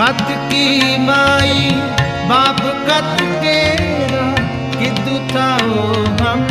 खत की माई बाप कत केरा कि दुताओ हम